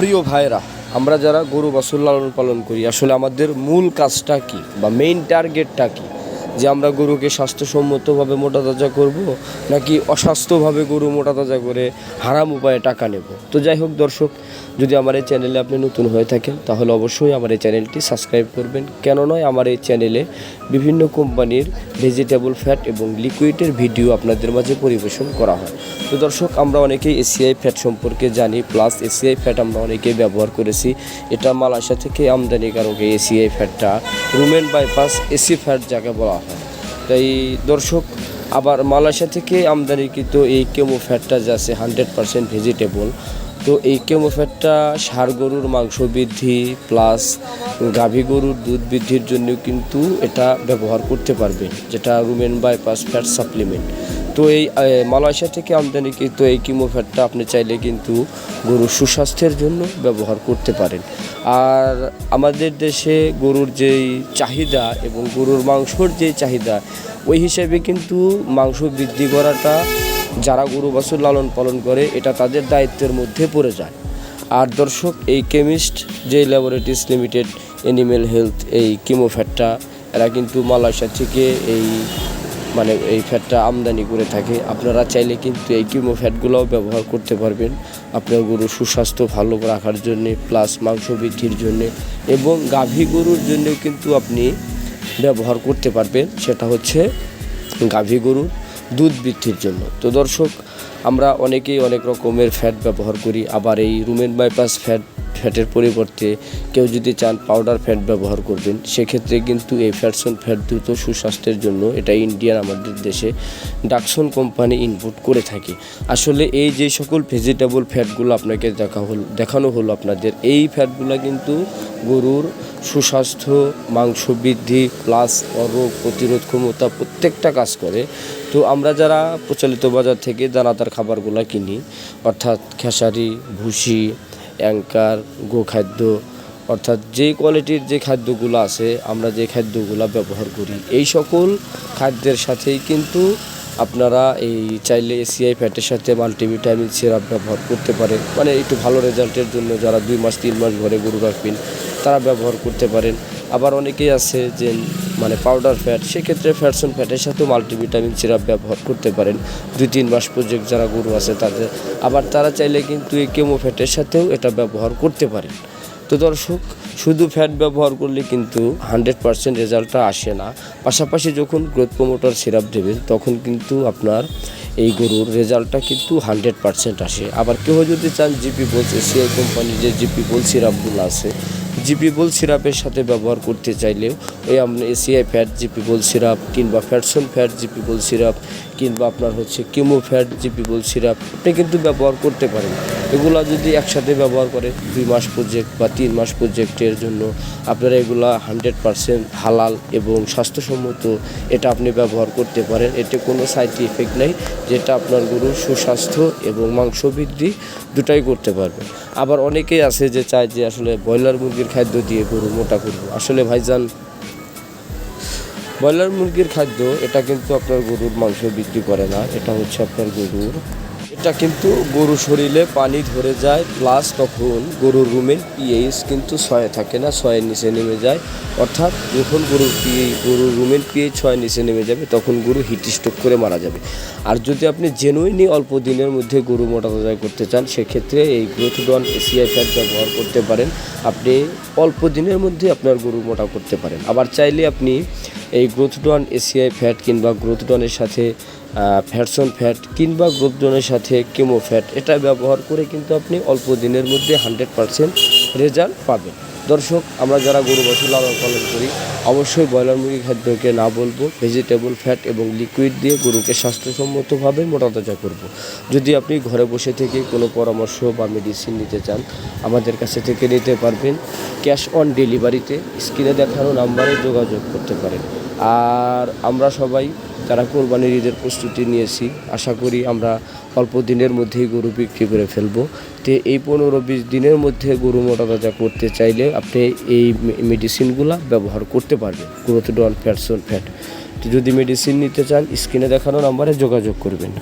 প্রিয় ভাইরা আমরা যারা গরু বাছুর লালন পালন করি, আসলে আমাদের মূল কাজটা কি বা মেইন টার্গেটটা কি? যে আমরা গরুকে স্বাস্থ্যসম্মতভাবে মোটা তাজা করব নাকি অস্বাস্থ্যভাবে গরু মোটা তাজা করে হারাম উপায়ে টাকা নেব? তো যাই হোক দর্শক, যদি আমার এই চ্যানেলে আপনি নতুন হয়ে থাকেন, তাহলে অবশ্যই আমার এই চ্যানেলটি সাবস্ক্রাইব করবেন। কেন নয়, আমার এই চ্যানেলে বিভিন্ন কোম্পানির ভেজিটেবল ফ্যাট এবং লিকুইডের ভিডিও আপনাদের মাঝে পরিবেশন করা হয়। তো দর্শক, আমরা অনেকেই এসিআই ফ্যাট সম্পর্কে জানি প্লাস এসিআই ফ্যাট আমরা অনেকেই ব্যবহার করেছি। এটা মালয়েশিয়া থেকে আমদানিকারক এই এসিআই ফ্যাটটা রুমেন বাইপাস এসি ফ্যাট যাকে বলা হয়। তাই দর্শক, আবার মালয়েশিয়া থেকে আমদানিকৃত এই কেমো ফ্যাটটা যা আছে হান্ড্রেড পারসেন্ট ভেজিটেবল তো এই কেমো ফ্যাটটা ষাঁড় গরুর মাংস বৃদ্ধি প্লাস গাভী গরুর দুধ বৃদ্ধির জন্য কিন্তু এটা ব্যবহার করতে পারবেন যেটা রুমেন বাইপাস ফ্যাট সাপ্লিমেন্ট তো এই মালয়েশিয়া থেকে আমদানিকৃত এই কিমো ফ্যাটটা আপনি চাইলে কিন্তু গরুর সুস্বাস্থ্যের জন্য ব্যবহার করতে পারেন। আর আমাদের দেশে গরুর যেই চাহিদা এবং গরুর মাংসর যে চাহিদা, ওই হিসেবে কিন্তু মাংস বৃদ্ধি করাটা যারা গরু বাছুর লালন পালন করে, এটা তাদের দায়িত্বের মধ্যে পড়ে যায়। আর দর্শক, এই কেমিস্ট, যে ল্যাবরেটরিজ লিমিটেড অ্যানিমেল হেলথ, এই কিমো ফ্যাটটা এরা কিন্তু মালয়েশিয়া থেকে এই মানে এই ফ্যাটটা আমদানি করে থাকে। আপনারা চাইলে কিন্তু এই কিমো ফ্যাটগুলোও ব্যবহার করতে পারবেন। আপনার গরুর সুস্বাস্থ্য ভালো রাখার জন্যে প্লাস মাংস বৃদ্ধির জন্যে এবং গাভী গরুর জন্যেও কিন্তু আপনি ব্যবহার করতে পারবেন। সেটা হচ্ছে গাভী গরুর দুধ বৃদ্ধির জন্য। তো দর্শক, আমরা অনেকেই অনেক রকমের ফ্যাট ব্যবহার করি। আবার এই রুমেন বাইপাস ফ্যাট ফ্যাটের পরিবর্তে কেউ যদি চান পাউডার ফ্যাট ব্যবহার করবেন, সেক্ষেত্রে কিন্তু এই ফ্যাটসন ফ্যাট দ্রুত সুস্বাস্থ্যের জন্য এটা ইন্ডিয়ান আমাদের দেশে ডাকসন কোম্পানি ইনপুট করে থাকে। আসলে এই যে সকল ভেজিটেবল ফ্যাটগুলো আপনাকে দেখা হল, দেখানো হলো আপনাদের, এই ফ্যাটগুলো কিন্তু গরুর সুস্বাস্থ্য, মাংস বৃদ্ধি প্লাস রোগ প্রতিরোধ ক্ষমতা প্রত্যেকটা কাজ করে। তো আমরা যারা প্রচলিত বাজার থেকে দানাদার খাবারগুলো কিনি, অর্থাৎ খেসারি, ভুসি অ্যাঙ্কার গোখাদ্য, অর্থাৎ যে কোয়ালিটির যে খাদ্যগুলো আছে, আমরা যে খাদ্যগুলো ব্যবহার করি, এই সকল খাদ্যের সাথেই কিন্তু আপনারা এই চাইলে এসিআই ফ্যাটের সাথে মাল্টিভিটামিন সিরাপ ব্যবহার করতে পারেন। মানে একটু ভালো রেজাল্টের জন্য যারা দুই মাস, তিন মাস ঘরে গরু রাখবেন, তারা ব্যবহার করতে পারেন। আবার অনেকেই আছে যে মানে পাউডার ফ্যাট সেক্ষেত্রে ফ্যাটসন ফ্যাটের সাথেও মাল্টিভিটামিন সিরাপ ব্যবহার করতে পারেন। দুই, তিন মাস পর্যন্ত যারা গরু আছে তাদের। আবার তারা চাইলে কিন্তু এই কেমো ফ্যাটের সাথেও এটা ব্যবহার করতে পারেন। তো দর্শক, শুধু ফ্যাট ব্যবহার করলে কিন্তু হান্ড্রেড পারসেন্ট রেজাল্টটা আসে না। পাশাপাশি যখন গ্রোথ প্রমোটার সিরাপ দেবেন তখন কিন্তু আপনার এই গরুর রেজাল্টটা কিন্তু হান্ড্রেড পারসেন্ট আসে। আবার কেউ যদি চান জিপি বলছে এসিআই কোম্পানির যে জিপি বোল সিরাপগুলো আছে জিপি বোল সিরাপের সাথে ব্যবহার করতে চাইলেও এই আপনি এসিআই ফ্যাট জিপিবল সিরাপ কিংবা ফ্যাটসন ফ্যাট জিপিবল সিরাপ কিংবা আপনার হচ্ছে কিমো ফ্যাট জিপি বোল সিরাপ, আপনি কিন্তু ব্যবহার করতে পারেন। এগুলা যদি একসাথে ব্যবহার করে দুই মাস প্রজেক্ট বা তিন মাস প্রজেক্টের জন্য আপনারা এগুলা হান্ড্রেড পারসেন্ট হালাল এবং স্বাস্থ্যসম্মত এটা আপনি ব্যবহার করতে পারেন। এতে কোনো সাইড ইফেক্ট নেই, যেটা আপনার গরুর সুস্বাস্থ্য এবং মাংস বৃদ্ধি দুটাই করতে পারবে। আবার অনেকেই আছে যে চায় যে আসলে ব্রয়লার মুরগির খাদ্য দিয়ে গরু মোটা করব। আসলে ভাইজান ব্রয়লার মুরগির খাদ্য, এটা কিন্তু আপনার গরুর মাংস বিক্রি করে না, এটা হচ্ছে আপনার গরুর। এটা কিন্তু গরু শরীরে পানি ধরে যায় প্লাস তখন গরুর রুমের পিএইচ কিন্তু ছয়ে থাকে না, ছয়ের নিচে নেমে যায়। অর্থাৎ যখন গরুর পিএই গরুর রুমের পিএইচ ছয়ের নিচে নেমে যাবে, তখন গরু হিট স্ট্রোক করে মারা যাবে। আর যদি আপনি জেনুইনই অল্প দিনের মধ্যে গরু মোটা তাজা করতে চান, সেক্ষেত্রে এই গ্রোথডন এসিআই ফ্যাট ব্যবহার করতে পারেন। আপনি অল্প দিনের মধ্যে আপনার গরু মোটা করতে পারেন। আবার চাইলে আপনি এই গ্রোথডন এসিআই ফ্যাট কিংবা গ্রোথডনের সাথে ফ্যাটসন ফ্যাট কিংবা গ্রোথডনের সাথে কেমো ফ্যাট এটা ব্যবহার করে কিন্তু আপনি অল্প দিনের মধ্যে হান্ড্রেড পারসেন্ট রেজাল্ট পাবেন। দর্শক, আমরা যারা গরু, বছর লালন পালন করি, অবশ্যই ব্রয়লার মুরগি খাদ্যকে না বলব ভেজিটেবল ফ্যাট এবং লিকুইড দিয়ে গরুকে স্বাস্থ্যসম্মতভাবে মোটা তাজা করব। যদি আপনি ঘরে বসে থেকে কোনো পরামর্শ বা মেডিসিন নিতে চান, আমাদের কাছে থেকে নিতে পারবেন। ক্যাশ অন ডেলিভারিতে স্ক্রিনে দেখানো নাম্বারে যোগাযোগ করতে পারেন। আর আমরা সবাই যারা কোরবানির ঈদের প্রস্তুতি নিয়েছি, আশা করি আমরা অল্প দিনের মধ্যেই গরু বিক্রি করে ফেলব। তো এই পনেরো বিশ দিনের মধ্যে গরু মোটা তাজা করতে চাইলে আপনি এই মেডিসিনগুলো ব্যবহার করতে পারবেন গ্রোথ ডন ফ্যাটসন ফ্যাট যদি মেডিসিন নিতে চান, স্ক্রিনে দেখানো নাম্বারে যোগাযোগ করবেন।